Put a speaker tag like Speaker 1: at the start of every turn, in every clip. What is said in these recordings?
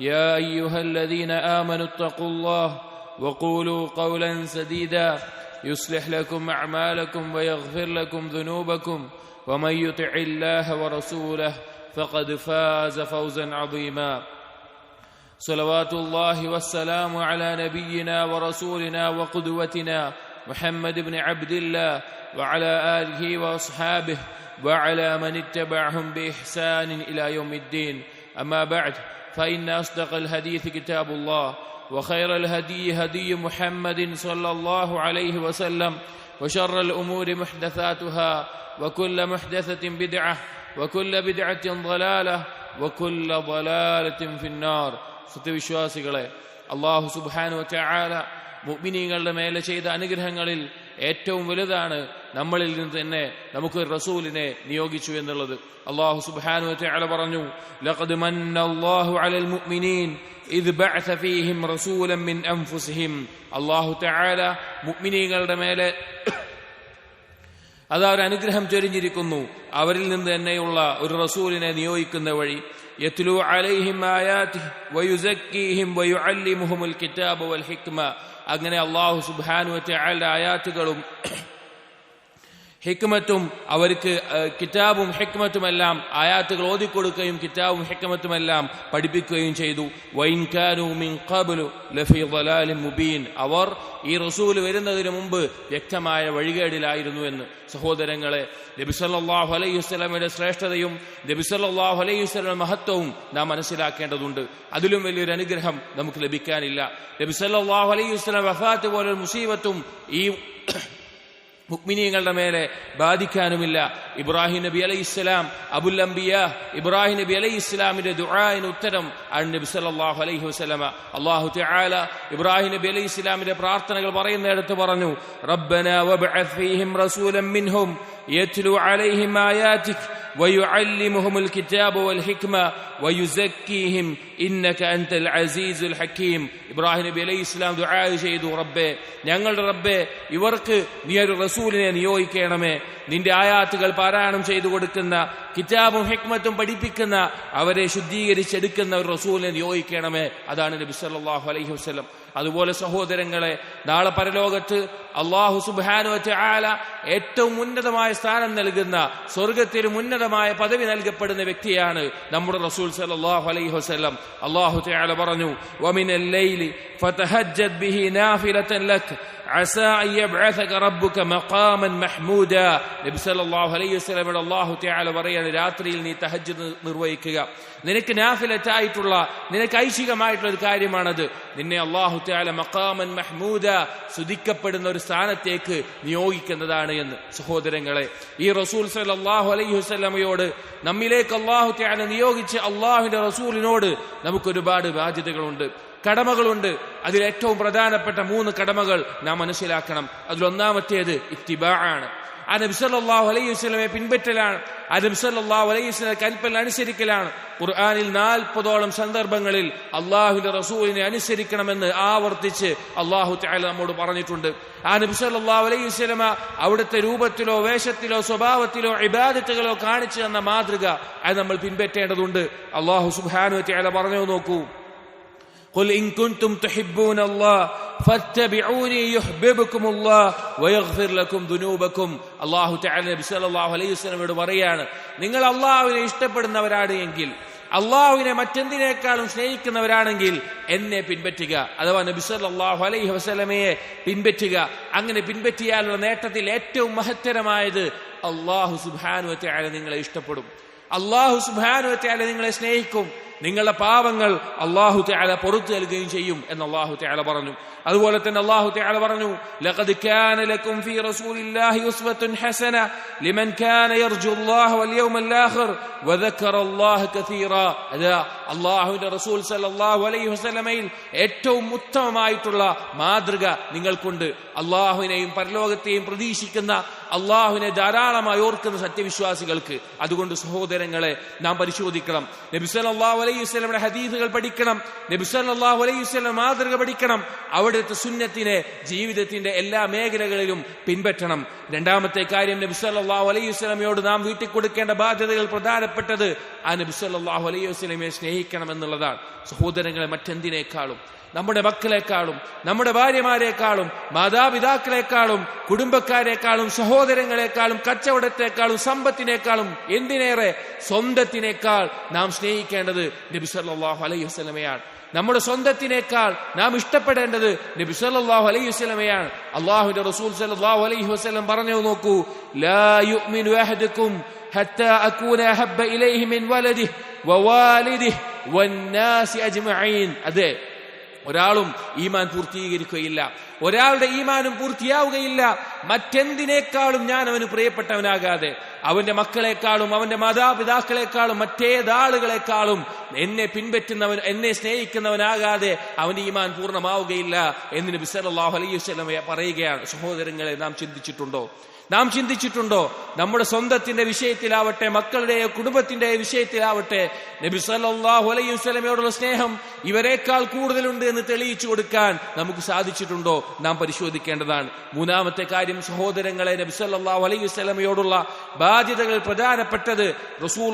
Speaker 1: يا أيها الذين آمنوا اتقوا الله وقولوا قولا سديدا يصلح لكم أعمالكم ويغفر لكم ذنوبكم ومن يطع الله ورسوله فقد فاز فوزا عظيما صلوات الله والسلام على نبينا ورسولنا وقدوتنا محمد بن عبد الله وعلى آله وأصحابه وعلى من اتبعهم بإحسان إلى يوم الدين. أما بعد فإن أصدق الحديث كتاب الله وخير الهدي هدي محمد صلى الله عليه وسلم وشر الأمور محدثاتها وكل محدثة بدعة وكل بدعة ضلالة وكل ضلالة في النار സത്യവിശ്വാസികളെ അള്ളാഹു സുബാനു ചാല മുഗ്മിനീങ്ങളുടെ മേലെ ചെയ്ത അനുഗ്രഹങ്ങളിൽ ഏറ്റവും വലുതാണ് നമ്മളിൽ നിന്ന് തന്നെ നമുക്ക് റസൂലിനെ നിയോഗിച്ചു എന്നുള്ളത്. അള്ളാഹു സുബ്ഹാനഹു തആല പറഞ്ഞു ലഖദ് മന്നല്ലാഹു അലൽ മുഅ്മിനീൻ ഇദ് ബഅസ ഫീഹിം റസൂലൻ മിൻ അൻഫുസിഹിം. അള്ളാഹു തആല മുഅ്മിനീങ്ങളുടെ മേലെ അതാ ഒരു അനുഗ്രഹം ചൊരിഞ്ഞിരിക്കുന്നു. അവരിൽ നിന്ന് തന്നെയുള്ള ഒരു റസൂലിനെ നിയോഗിക്കുന്ന വഴി യത്ലു അലൈഹിം ആയാതിഹി വയുസക്കീഹിം വയുഅല്ലിമുഹുൽ കിതാബ വൽ ഹിക്മ അങ്ങനെ അള്ളാഹു സുബ്ഹാനഹു വതആലയുടെ ആയാത്തുകളും ഹിക്മത്തും അവർക്ക് കിതാബും ഹിക്മത്തുമെല്ലാം ആയാത്തുകൾ ഓതിക്കൊടുക്കുകയും കിതാബും ഹിക്മത്തുമെല്ലാം പഠിപ്പിക്കുകയും ചെയ്തു. മുബീൻ. അവർ ഈ റസൂൽ വരുന്നതിന് മുമ്പ് വ്യക്തമായ വഴികേടിലായിരുന്നു എന്ന്. സഹോദരങ്ങളെ നബിസല്ലാഹു അലൈഹി വസ്ലമിന്റെ ശ്രേഷ്ഠതയും നബിസല്ലാഹു അലൈഹി വസ്ലമിന്റെ മഹത്വവും നാം മനസ്സിലാക്കേണ്ടതുണ്ട്. അതിലും വലിയൊരു അനുഗ്രഹം നമുക്ക് ലഭിക്കാനില്ല. നബിസല്ലാഹു അലൈഹി വസ്ലം വഫാത്ത് പോലൊരു മുസീബത്തും ഈ മുക്മിനീങ്ങളുടെ മേലെ ബാധിക്കാനുമില്ല. ഇബ്രാഹിം നബി അലൈഹി ഇസ്ലാം അബുൽ അംബിയ ഇബ്രാഹിം നബി അലൈഹി ഇസ്ലാമിന്റെ ദുആന് ഉത്തരം നബി സല്ലല്ലാഹു അലൈഹി വസല്ലമ. അല്ലാഹു തആല ഇബ്രാഹിം നബി അലൈഹി ഇസ്ലാമിന്റെ പ്രാർത്ഥനകൾ പറയുന്നിടത്ത് പറഞ്ഞു റബ്ബന വബ്അത് ഫീഹിം റസൂലൻ മിൻഹും യത്ലു അലൈഹിം ويعلمهم الكتاب والحكمة ويزكيهم إنك أنت العزيز الحكيم ഇബ്രാഹിം നബി അലൈഹി ഇസ്ലാം ദുആ ചെയ്തു റബ്ബേ ഞങ്ങളുടെ റബ്ബേ ഇവർക്ക് നീ ഒരു റസൂലിനെ നിയോഗിക്കണമേ നിന്റെ ആയാത്തുകൾ പാരായണം ചെയ്തു കൊടുക്കുന്ന കിതാബും ഹിക്മത്തും പഠിപ്പിക്കുന്ന അവരെ ശുദ്ധീകരിച്ചെടുക്കുന്ന ഒരു റസൂലിനെ നിയോഗിക്കണമേ അതാണ് നബി സല്ലല്ലാഹു അലൈഹി വസല്ലം അതുപോലെ സഹോദരങ്ങളെ നാളെ പരലോകത്ത് അള്ളാഹു സുബാനുവറ്റ ആല ഏറ്റവും ഉന്നതമായ സ്ഥാനം നൽകുന്ന സ്വർഗത്തിൽ ഉന്നതമായ പദവി നൽകപ്പെടുന്ന വ്യക്തിയാണ് നമ്മുടെ റസൂൽ സല്ലല്ലാഹു അലൈഹി വസ്ലം അള്ളാഹു പറഞ്ഞു അസാ അയ്യബ്അസക റബ്ബുക മഖാമൻ മഹ്മൂദ നബി സല്ലല്ലാഹു അലൈഹി വസല്ലമയുടെ അല്ലാഹു തആല പറയാണ് രാത്രിയിൽ നീ തഹജ്ജുദ് നിർവഹിക്കുക. നിനക്ക് നാഫിലത്തായിട്ടുള്ള നിനക്ക് ഐശികമായിട്ടുള്ള ഒരു കാര്യമാണത്. നിന്നെ അല്ലാഹു തആല മഖാമൻ മഹ്മൂദ സുധിക്കപ്പെടുന്ന ഒരു സ്ഥാനത്തേക്ക് നിയോഗിക്കുന്നതാണ് എന്ന്. സഹോദരങ്ങളെ ഈ റസൂൽ സല്ലല്ലാഹു അലൈഹി വസല്ലമയോട് നമ്മിലേക്ക് അല്ലാഹു തആല നിയോഗിച്ച് അള്ളാഹുവിന്റെ റസൂലിനോട് നമുക്കൊരുപാട് ബാധ്യതകളുണ്ട്. കടമകളുണ്ട്. അതിൽ ഏറ്റവും പ്രധാനപ്പെട്ട മൂന്ന് കടമകൾ നാം മനസ്സിലാക്കണം. അതിലൊന്നാമത്തേത് ഇത്തിബാ ആണ് ആ നബ്സല്ലാഹു അലൈഹി വസ്ലമെ പിൻപറ്റലാണ്. ആ നബ്സല്ലാഹു അലൈഹി വസ്ലമെ കൽപ്പന അനുസരിക്കലാണ്. ഖുർആാനിൽ നാൽപ്പതോളം സന്ദർഭങ്ങളിൽ അള്ളാഹുവിന്റെ റസൂലിനെ അനുസരിക്കണമെന്ന് ആവർത്തിച്ച് അള്ളാഹു താല നമ്മോട് പറഞ്ഞിട്ടുണ്ട്. ആ നബ്സല്ലാഹു അലൈഹി വസ്ലമ അവിടുത്തെ രൂപത്തിലോ വേഷത്തിലോ സ്വഭാവത്തിലോ ഇബാദത്തുകളോ കാണിച്ചു തന്ന മാതൃക അത് നമ്മൾ പിൻപറ്റേണ്ടതുണ്ട്. അള്ളാഹു സുബാനു താല പറഞ്ഞു നോക്കൂ. قل إن كنتم تحبون الله فاتبعوني يحببكم الله ويغفر لكم ذنوبكم അള്ളാഹു തആല നബി സല്ലല്ലാഹു അലൈഹി വസല്ലമയോട് പറയാണ് നിങ്ങൾ അള്ളാഹുവിനെ ഇഷ്ടപ്പെടുന്നവരാണ് എങ്കിൽ അള്ളാഹുവിനെ മറ്റെന്തിനേക്കാളും സ്നേഹിക്കുന്നവരാണെങ്കിൽ എന്നെ പിൻപറ്റുക അഥവാ നബി സല്ലല്ലാഹു അലൈഹി വസല്ലമയെ പിൻപറ്റുക അങ്ങനെ പിൻപറ്റിയാലുള്ള നേട്ടത്തിൽ ഏറ്റവും മഹത്തരമായത് അള്ളാഹു സുബാനുവത്തെ നിങ്ങളെ ഇഷ്ടപ്പെടും അള്ളാഹു സുബാനുവത്തെ നിങ്ങളെ സ്നേഹിക്കും നിങ്ങളുടെ പാപങ്ങൾ അള്ളാഹു തആല പുറത്തു നൽകുകയും ചെയ്യും എന്ന് അള്ളാഹു തആല പറഞ്ഞു. അതുപോലെ തന്നെ അള്ളാഹു തആല പറഞ്ഞു ലഖദ് കാന ലക്കും ഫീ റസൂലില്ലാഹി ഉസ്വത്തുൻ ഹസന ലിമൻ കാന യർജു അല്ലാഹ വൽ യൗമൽ ആഖിർ വദക്കറ അല്ലാഹ കസീറ. അതാ അള്ളാഹുവിന്റെ റസൂൽ സല്ലല്ലാഹു അലൈഹി വസല്ലമയിൽ ഏറ്റവും ഉത്തമമായിട്ടുള്ള മാതൃക നിങ്ങൾക്കുണ്ട്. അള്ളാഹുവിനെയും പരലോകത്തെയും പ്രതീക്ഷിക്കുന്ന അള്ളാഹുവിനെ ധാരാളമായി ഓർക്കുന്ന സത്യവിശ്വാസികൾക്ക് അതുകൊണ്ട് സഹോദരങ്ങളെ നാം പരിശോധിക്കണം. നബിസ് അള്ളാഹു അലൈഹി വസല്ലമയുടെ ഹദീസുകൾ പഠിക്കണം. നബിസ് അള്ളാഹു അലൈഹി വസ്ലം മാതൃക പഠിക്കണം. അവിടുത്തെ സുന്നത്തിനെ ജീവിതത്തിന്റെ എല്ലാ മേഖലകളിലും പിൻപറ്റണം. രണ്ടാമത്തെ കാര്യം നബിസ് അള്ളാഹു അലൈഹി വസ്ലമയോട് നാം വീട്ടിൽ കൊടുക്കേണ്ട ബാധ്യതകൾ പ്രധാനപ്പെട്ടത് ആ നബിസ് അള്ളാഹു അലൈഹി വസ്ലമയെ സ്നേഹിക്കണം എന്നുള്ളതാണ്. സഹോദരങ്ങളെ മറ്റെന്തിനേക്കാളും? നമ്മുടെ മക്കളെക്കാളും നമ്മുടെ ഭാര്യമാരെക്കാളും മാതാപിതാക്കളെക്കാളും കുടുംബക്കാരെക്കാളും സഹോദരങ്ങളെക്കാളും കച്ചവടത്തെക്കാളും സമ്പത്തിനേക്കാളും എന്തിനേറെ സ്വന്തത്തിനേക്കാൾ നാം സ്നേഹിക്കേണ്ടത് നബി സല്ലല്ലാഹു അലൈഹി വസ്ലമയാണ് നമ്മുടെ സ്വന്തത്തിനേക്കാൾ നാം ഇഷ്ടപ്പെടേണ്ടത് നബി സല്ലല്ലാഹു അലൈഹി വസല്ലമയാണ്. അള്ളാഹുന്റെ റസൂൽ സല്ലല്ലാഹു അലൈഹി വസല്ലം പറഞ്ഞു നോക്കൂ ലാ ഹത്താ അകൂന ഇലൈഹി മിൻ വന്നാസി അജ്മഈൻ. അതെ ഒരാളും ഈമാൻ പൂർത്തീകരിക്കുകയില്ല. ഒരാളുടെ ഈമാനും പൂർത്തിയാവുകയില്ല. മറ്റെന്തിനേക്കാളും ഞാൻ അവന് പ്രിയപ്പെട്ടവനാകാതെ അവന്റെ മക്കളെക്കാളും അവന്റെ മാതാപിതാക്കളെക്കാളും മറ്റേതാളുകളെക്കാളും എന്നെ പിൻപറ്റുന്നവൻ എന്നെ സ്നേഹിക്കുന്നവനാകാതെ അവന്റെ ഈമാൻ പൂർണമാവുകയില്ല എന്ന് നബി സല്ലല്ലാഹു അലൈഹി വസല്ലം പറയുകയാണ്. സഹോദരങ്ങളെ നാം ചിന്തിച്ചിട്ടുണ്ടോ? നാം ചിന്തിച്ചിട്ടുണ്ടോ? നമ്മുടെ സ്വന്തത്തിന്റെ വിഷയത്തിലാവട്ടെ മക്കളുടെ കുടുംബത്തിന്റെ വിഷയത്തിലാവട്ടെ നബി സല്ലല്ലാഹു അലൈഹി വസല്ലമയോടുള്ള സ്നേഹം ഇവരെക്കാൾ കൂടുതലുണ്ട് എന്ന് തെളിയിച്ചു കൊടുക്കാൻ നമുക്ക് സാധിച്ചിട്ടുണ്ടോ? നാം പരിശോധിക്കേണ്ടതാണ്. മൂന്നാമത്തെ കാര്യം സഹോദരങ്ങളെ നബി സല്ലല്ലാഹു അലൈഹി വസല്ലമയോടുള്ള ബാധ്യതകൾ പ്രധാനപ്പെട്ടത് റസൂൽ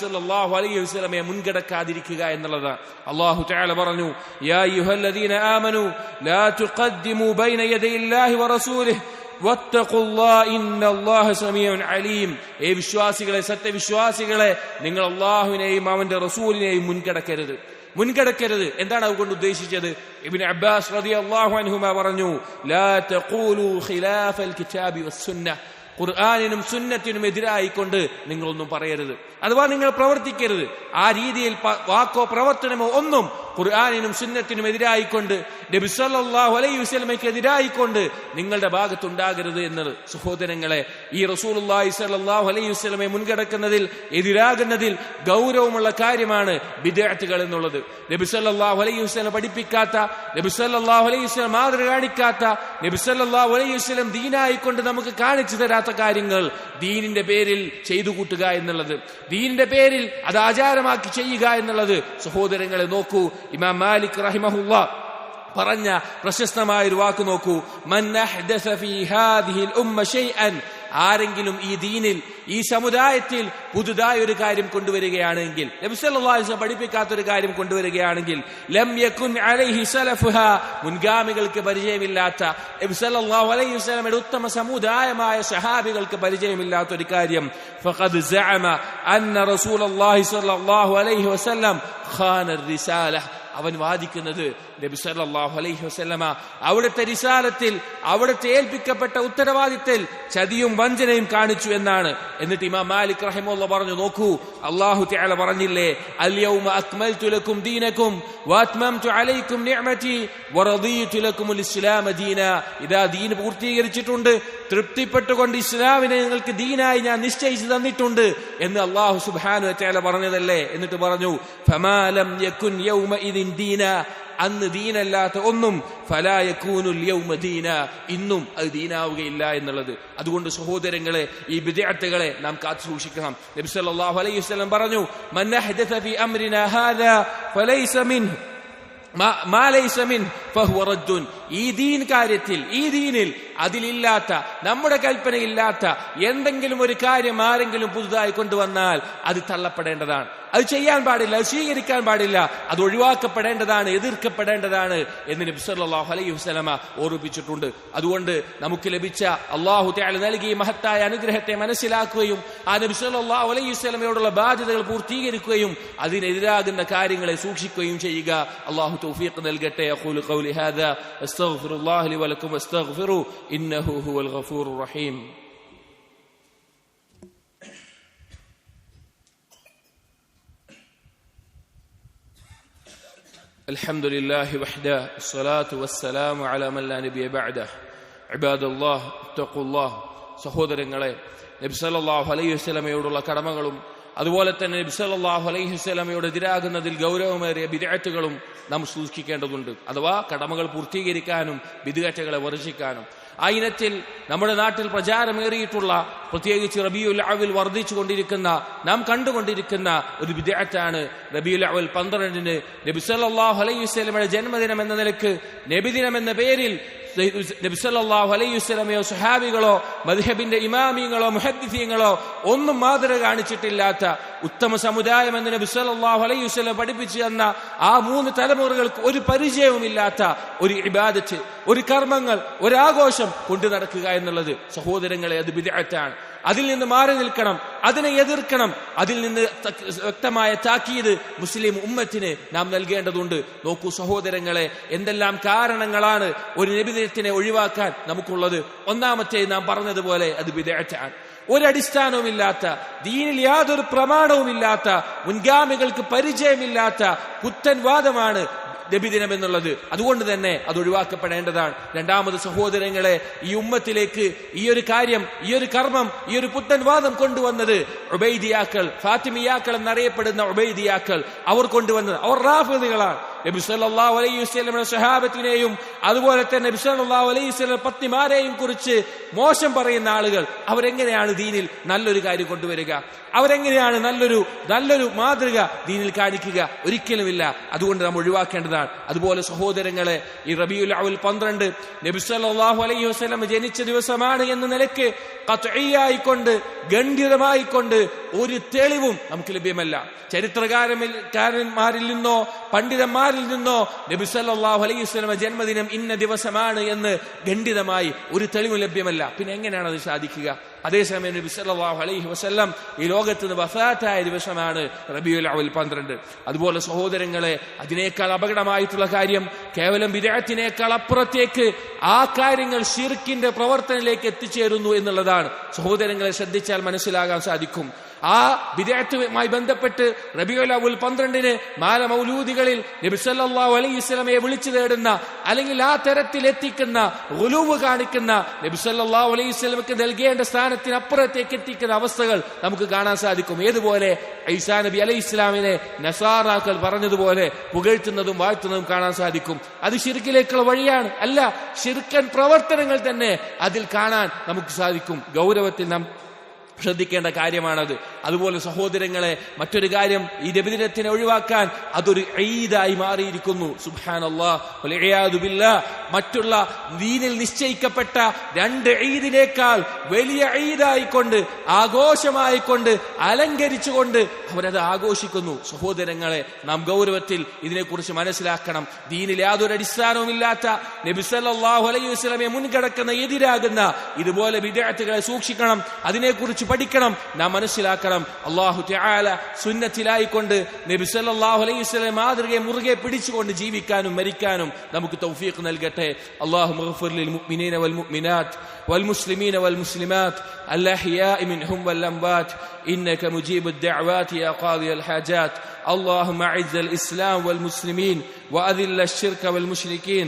Speaker 1: സല്ലാഹു അലൈഹി വസ്ലമയെ മുൻകടക്കാതിരിക്കുക എന്നുള്ളതാണ്. അള്ളാഹു തആല പറഞ്ഞു യാ ആമനു ലാ തുഖദ്ദിമു ബൈന വറസൂലിഹി ഏ വിശ്വാസികളെ സത്യവിശ്വാസികളെ നിങ്ങൾ അള്ളാഹുവിനെയും അവന്റെ റസൂലിനെയും മുൻകടക്കരുത്. മുൻകടക്കരുത്. എന്താണ് അതുകൊണ്ട് ഉദ്ദേശിച്ചത്? ഇബിൻ അബ്ബാസ് പറഞ്ഞു ഖുർആാനിനും സുന്നത്തിനും എതിരായിക്കൊണ്ട് നിങ്ങളൊന്നും പറയരുത്. അഥവാ നിങ്ങൾ പ്രവർത്തിക്കരുത്. ആ രീതിയിൽ വാക്കോ പ്രവർത്തനമോ ഒന്നും ഖുർആാനിനും സുന്നത്തിനും എതിരായിക്കൊണ്ട് നബി സല്ലല്ലാഹു അലൈഹി വസ്ലമയ്ക്കെതിരായിക്കൊണ്ട് നിങ്ങളുടെ ഭാഗത്തുണ്ടാകരുത് എന്നത്. സഹോദരങ്ങളെ ഈ റസൂലുള്ളാഹി സ്വല്ലല്ലാഹു അലൈഹി വസല്ലമയെ മുൻകടക്കുന്നതിൽ എതിരാകുന്നതിൽ ഗൗരവമുള്ള കാര്യമാണ് വിദ്യാർത്ഥികൾ എന്നുള്ളത്. നബി സല്ലല്ലാഹു അലൈഹി വസ്ലം പഠിപ്പിക്കാത്ത നബി സല്ലല്ലാഹു അലൈഹി വസ്ലം മാതൃ കാണിക്കാത്ത നബി സല്ലല്ലാഹു അലൈഹി വസ്ലം ദീനായിക്കൊണ്ട് നമുക്ക് കാണിച്ചു തരാത്ത കാര്യങ്ങൾ ദീനിന്റെ പേരിൽ ചെയ്തു കൂട്ടുക എന്നുള്ളത്. ദീനിന്റെ പേരിൽ അത് ആചാരമാക്കി ചെയ്യുക എന്നുള്ളത്. സഹോദരങ്ങളെ നോക്കൂ ഇമാം മാലിക് റഹിമഹുല്ല പറഞ്ഞ പ്രശസ്തമായ ഒരു വാക്ക് നോക്കൂ. ആരെങ്കിലും ഈ ദീനിൽ ഈ സമുദായത്തിൽ പുതുതായ ഒരു കാര്യം കൊണ്ടുവരികയാണെങ്കിൽ നബി സല്ലല്ലാഹു അലൈഹി വസല്ലം പഠിപ്പിക്കാത്ത ഒരു കാര്യം കൊണ്ടുവരികയാണെങ്കിൽ ലം യകുൻ അലൈഹി സലഫുഹ. മുൻഗാമികൾക്ക് പരിചയമില്ലാത്ത നബി സല്ലല്ലാഹു അലൈഹി വസല്ലമയുടെ ഉത്തമ സമുദായമായ സഹാബികൾക്ക് പരിചയമില്ലാത്ത ഒരു കാര്യം ഫഖദ് അന്ന സ്വല്ലല്ലാഹു അലൈഹി വസല്ലം ഖാന റിസാല. അവൻ വാദിക്കുന്നത് നബി സല്ലല്ലാഹു അലൈഹി വസല്ലമ. അവിടുത്തെ രിസാലത്തിൽ അവിടുത്തെ ഏൽപ്പിക്കപ്പെട്ട ഉത്തരവാദിത്തത്തിൽ ചതിയും വഞ്ചനയും കാണിച്ചു എന്നാണ്. എന്നിട്ട് ഇമാം മാലിക് റഹിമുള്ള പറഞ്ഞു നോക്കൂ അള്ളാഹു തആല പറഞ്ഞില്ലേ അൽയൗമ അക്മൽതു ലക്കും ദീനക്കും വഅത്മംതു അലൈക്കും നിഅമതി വറദീതു ലക്കുമുൽ ഇസ്ലാമ ദീന. ഇതാ ദീൻ പൂർത്തീകരിച്ചിട്ടുണ്ട്. തൃപ്തിപ്പെട്ടുകൊണ്ട് ഇസ്ലാമിനെ നിങ്ങൾക്ക് ദീനായി ഞാൻ നിശ്ചയിച്ചു തന്നിട്ടുണ്ട് എന്ന് അള്ളാഹു സുബ്ഹാനഹു വതആല പറഞ്ഞതല്ലേ? എന്നിട്ട് പറഞ്ഞു ഫമാലം യകുൻ യൗമ ദീന. അന്ന് ദീനല്ലാത്ത ഒന്നും ഫലായക്കൂനുൽ യൗമ ദീന. ഇന്നും അത് ദീനാവുകയില്ല എന്നുള്ളത്. അതുകൊണ്ട് സഹോദരങ്ങളെ ഈ വിദ്യാർത്ഥികളെ നാം കാത്തു സൂക്ഷിക്കണം. നബി സല്ലല്ലാഹു അലൈഹി വസല്ലം പറഞ്ഞു മൻ ഫീ അംരിനാ ഹാദാ ഫലൈസ മിൻഹു. ഈ ദീൻ കാര്യത്തിൽ ഈ ദീനിൽ അതിലില്ലാത്ത നമ്മുടെ കൽപ്പനയില്ലാത്ത എന്തെങ്കിലും ഒരു കാര്യം ആരെങ്കിലും പുതുതായി കൊണ്ടുവന്നാൽ അത് തള്ളപ്പെടേണ്ടതാണ്. അത് ചെയ്യാൻ പാടില്ല അത് സ്വീകരിക്കാൻ പാടില്ല. അത് ഒഴിവാക്കപ്പെടേണ്ടതാണ് എതിർക്കപ്പെടേണ്ടതാണ് എന്ന് നബി സല്ലല്ലാഹു അലൈഹി വസ്ലമ ഓർമ്മിപ്പിച്ചിട്ടുണ്ട്. അതുകൊണ്ട് നമുക്ക് ലഭിച്ച അള്ളാഹു തആല നൽകിയ മഹത്തായ അനുഗ്രഹത്തെ മനസ്സിലാക്കുകയും ആ നബി സല്ലല്ലാഹു അലൈഹി വസ്ലമയോടുള്ള ബാധ്യതകൾ പൂർത്തീകരിക്കുകയും അതിനെതിരാകുന്ന കാര്യങ്ങളെ സൂക്ഷിക്കുകയും ചെയ്യുക. അള്ളാഹു തൗഫീഖ് നൽകട്ടെ. ഖൗലി ഹാദാ. അസ്തഗ്ഫിറുല്ലാഹി ലി വലക്കും അസ്തഗ്ഫിറു ഇന്നഹു ഹുവൽ ഗഫൂറുർ റഹീം. الحمد لله وحده الصلاة والسلام على من لا نبي بعده عباد الله اتقوا الله സഹോദരങ്ങളെ നബി സല്ലല്ലാഹു അലൈഹി വസല്ലമയോടുള്ള കടമകളും അതുപോലെ തന്നെ നബി സല്ലല്ലാഹു അലൈഹി വസല്ലമയോട് എതിരാകുന്നതിൽ ഗൗരവമേറിയ ബിദഅത്തുകളും നാം സൂക്ഷിക്കേണ്ടതുണ്ട് അഥവാ കടമകൾ പൂർത്തീകരിക്കാനും ബിദഅത്തുകളെ വർജിക്കാനും ആ ഇനത്തിൽ നമ്മുടെ നാട്ടിൽ പ്രചാരമേറിയിട്ടുള്ള പ്രത്യേകിച്ച് റബിയുൽ അവിൽ വർദ്ധിച്ചു കൊണ്ടിരിക്കുന്ന നാം കണ്ടുകൊണ്ടിരിക്കുന്ന ഒരു വിദ്യാർത്ഥിയാണ് റബിയുൽ അവൽ പന്ത്രണ്ടിന് നബി സല്ലല്ലാഹു അലൈഹി വസ്ലമയുടെ ജന്മദിനം എന്ന നിലയ്ക്ക് നബിദിനം എന്ന പേരിൽ നബി സല്ലല്ലാഹു അലൈഹി വസല്ലമയോ സുഹാബികളോ മദ്ഹബിന്റെ ഇമാമിങ്ങളോ മുഹദ്ദിഫീങ്ങളോ ഒന്നും മാതൃക കാണിച്ചിട്ടില്ലാത്ത ഉത്തമ സമുദായം എന്ന് നബിസല്ലാഹു സല്ലല്ലാഹു അലൈഹി വസല്ലം പഠിപ്പിച്ചു തന്ന ആ മൂന്ന് തലമുറകൾക്ക് ഒരു പരിചയവുമില്ലാത്ത ഒരു ഇബാദത്ത് ഒരു കർമ്മങ്ങൾ ഒരാഘോഷം കൊണ്ടു നടക്കുക എന്നുള്ളത് സഹോദരങ്ങളെ അത് ബിദഅത്താണ്. അതിൽ നിന്ന് മാറി നിൽക്കണം അതിനെ എതിർക്കണം. അതിൽ നിന്ന് വ്യക്തമായ താക്കീത് മുസ്ലിം ഉമ്മത്തിന് നാം നൽകേണ്ടതുണ്ട്. നോക്കൂ സഹോദരങ്ങളെ എന്തെല്ലാം കാരണങ്ങളാണ് ഒരു നബിദിനത്തിനെ ഒഴിവാക്കാൻ നമുക്കുള്ളത്. ഒന്നാമത്തെ നാം പറഞ്ഞതുപോലെ അത് വിദഗ്ധാണ് ഒരടിസ്ഥാനവുമില്ലാത്ത ദീനിൽ യാതൊരു പ്രമാണവുമില്ലാത്ത മുൻഗാമികൾക്ക് പരിചയമില്ലാത്ത പുത്തൻ വാദമാണ് നബിദിനം എന്നുള്ളത് അതുകൊണ്ട് തന്നെ അത് ഒഴിവാക്കപ്പെടേണ്ടതാണ്. രണ്ടാമത് സഹോദരങ്ങളെ ഈ ഉമ്മത്തിലേക്ക് ഈ ഒരു കാര്യം ഈ ഒരു കർമ്മം ഈ ഒരു പുത്തൻ വാദം കൊണ്ടുവന്നത് ഉബൈദിയാക്കൾ ഫാത്തിമിയാക്കൾ എന്നറിയപ്പെടുന്ന ഉബൈദിയാക്കൾ അവർ കൊണ്ടുവന്നത്. അവർ റാഫിദുകളാണ്. നബി അലൈഹി വസല്ലമയുടെ സ്വഹാബത്തിനെയും അതുപോലെ തന്നെ അലൈഹി വസ്ലം പത്നിമാരെയും കുറിച്ച് മോശം പറയുന്ന ആളുകൾ അവരെങ്ങനെയാണ് ദീനിൽ നല്ലൊരു കാര്യം കൊണ്ടുവരിക? അവരെങ്ങനെയാണ് നല്ലൊരു നല്ലൊരു മാതൃക ദീനിൽ കാണിക്കുക? ഒരിക്കലുമില്ല. അതുകൊണ്ട് നാം ഒഴിവാക്കേണ്ടതാണ്. അതുപോലെ സഹോദരങ്ങളെ ഈ റബിയുൽ അവൽ പന്ത്രണ്ട് നബി സല്ലല്ലാഹു അലൈഹി വസ്ലം ജനിച്ച ദിവസമാണ് എന്ന നിലയ്ക്ക് കൊണ്ട് ഗണ്ഡിതമായിക്കൊണ്ട് ഒരു തെളിവും നമുക്ക് ലഭ്യമല്ല. ചരിത്രകാരന്മാരിൽ നിന്നോ പണ്ഡിതന്മാരിൽ നിന്നോ നബി സല്ലാഹു അലൈഹി വസല്ലം ജന്മദിനം ഇന്ന ദിവസമാണ് എന്ന് ഖണ്ഡിതമായി ഒരു തെളിവ് ലഭ്യമല്ല. പിന്നെ എങ്ങനെയാണ് അത് സാധിക്കുക? അതേസമയം നബി സല്ലല്ലാഹു അലൈഹി വസല്ലം ഈ ലോകത്ത് വഫാത്തായ ദിവസമാണ് റബിയുൽ അവൽ പന്ത്രണ്ട്. അതുപോലെ സഹോദരങ്ങളെ അതിനേക്കാൾ അപകടമായിട്ടുള്ള കാര്യം കേവലം വിരാത്തിനേക്കാൾ അപ്പുറത്തേക്ക് ആ കാര്യങ്ങൾ ഷിർക്കിന്റെ പ്രവർത്തനത്തിലേക്ക് എത്തിച്ചേരുന്നു എന്നുള്ളതാണ്. സഹോദരങ്ങളെ ശ്രദ്ധിച്ചാൽ മനസ്സിലാകാൻ സാധിക്കും. ആ വിദേഹത്തുമായി ബന്ധപ്പെട്ട് റബിയുൽ അവൽ പന്ത്രണ്ടിന് മാല മൗലൂദികളിൽ നബി സല്ലല്ലാഹു അലൈഹി വസല്ലമയെ വിളിച്ചു തേടുന്ന അല്ലെങ്കിൽ ആ തരത്തിൽ എത്തിക്കുന്ന ഉലൂവ് കാണിക്കുന്ന നബി സല്ലല്ലാഹു അലൈഹി ഇസ്ലമക്ക് നൽകേണ്ട സ്ഥാനത്തിനപ്പുറത്തേക്ക് എത്തിക്കുന്ന അവസ്ഥകൾ നമുക്ക് കാണാൻ സാധിക്കും. ഏതുപോലെ ഐസാ നബി അലൈഹി ഇസ്ലാമിനെ നസാറാക്കൾ പറഞ്ഞതുപോലെ പുകഴ്ത്തുന്നതും വാഴ്ത്തുന്നതും കാണാൻ സാധിക്കും. അത് ശിർക്കിലേക്കുള്ള വഴിയാണ്. അല്ല ശിർക്കൻ പ്രവർത്തനങ്ങൾ തന്നെ അതിൽ കാണാൻ നമുക്ക് സാധിക്കും. ഗൗരവത്തിൽ നാം ശ്രദ്ധിക്കേണ്ട കാര്യമാണത്. അതുപോലെ സഹോദരങ്ങളെ മറ്റൊരു കാര്യം ഈ രബിദിനത്തിനെ ഒഴിവാക്കാൻ അതൊരു ഈദായി മാറിയിരിക്കുന്നു. സുബാനല്ലാ മറ്റുള്ള ദീനിൽ നിശ്ചയിക്കപ്പെട്ട രണ്ട് ഈദിനേക്കാൾ വലിയ ഈദായിക്കൊണ്ട് ആഘോഷമായിക്കൊണ്ട് അലങ്കരിച്ചുകൊണ്ട് അവരത് ആഘോഷിക്കുന്നു. സഹോദരങ്ങളെ നാം ഗൗരവത്തിൽ ഇതിനെക്കുറിച്ച് മനസ്സിലാക്കണം. ദീനിൽ യാതൊരു അടിസ്ഥാനവുമില്ലാത്ത നബിസല്ലാഹു അലൈഹി വസ്ലമെ മുൻകടക്കുന്ന എതിരാകുന്ന ഇതുപോലെ വിദ്യാർത്ഥികളെ സൂക്ഷിക്കണം. അതിനെക്കുറിച്ച് പഠിക്കണം നാം മനസ്സിലാക്കണം അള്ളാഹു ത്യാല സുന്നത്തിലായിക്കൊണ്ട് നബി സല്ലല്ലാഹു അലൈഹി വസല്ലം മാതൃകയെ മുറുകെ പിടിച്ചുകൊണ്ട് ജീവിക്കാനും മരിക്കാനും നമുക്ക് തൗഫീഖ് നൽകട്ടെ അള്ളാഹു മഗ്ഫിർ ലിൽ മുഅ്മിനീന വൽ മുഅ്മിനാത്ത് والمسلمين والمسلمات الأحياء منهم والأموات إنك مجيب الدعوات يا قاضي الحاجات اللهم أعز الإسلام والمسلمين وأذل الشرك والمشركين